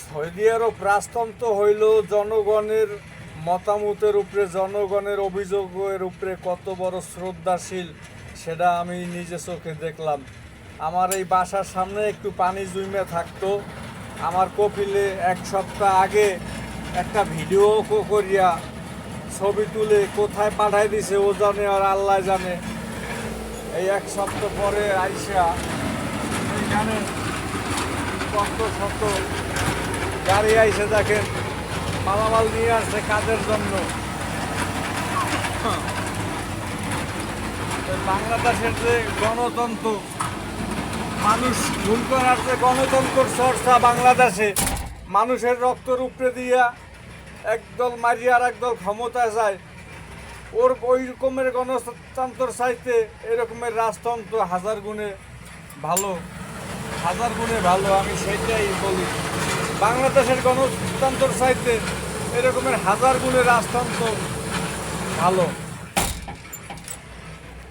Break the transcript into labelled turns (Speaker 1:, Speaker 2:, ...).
Speaker 1: Saudi আরব রাজতন্ত্র হইল জনগণের মতামতের উপরে, জনগণের অভিযোগের উপরে কত বড় শ্রদ্ধাশীল, সেটা আমি নিজে চোখে দেখলাম। আমার এই বাসার সামনে একটু পানি জুইমে থাকতো। আমার কপিলে এক সপ্তাহ আগে একটা ভিডিও করিয়া ছবি তুলে কোথায় পাঠাই দিছে, ও জানে আর আল্লাহ জানে। এই এক সপ্তাহ পরে আইসা এইখানে কত শত গাড়ি আইসে দেখেন, মালামাল নিয়ে আসছে কাজের জন্য। বাংলাদেশের যে গণতন্ত্র, মানুষ ভুল করার যে গণতন্ত্র চর্চা বাংলাদেশে, মানুষের রক্তর উপরে দিয়া একদল মারিয়া আর একদল ক্ষমতায় যায়, ওর ওই রকমের গণতন্ত্র চাইতে এরকমের রাজতন্ত্র হাজার গুণে ভালো, হাজার গুণে ভালো, আমি সেটাই বলি। বাংলাদেশের গণতন্ত্র সাহিত্যে এরকমের হাজার গুণের রাজতন্ত্র ভালো।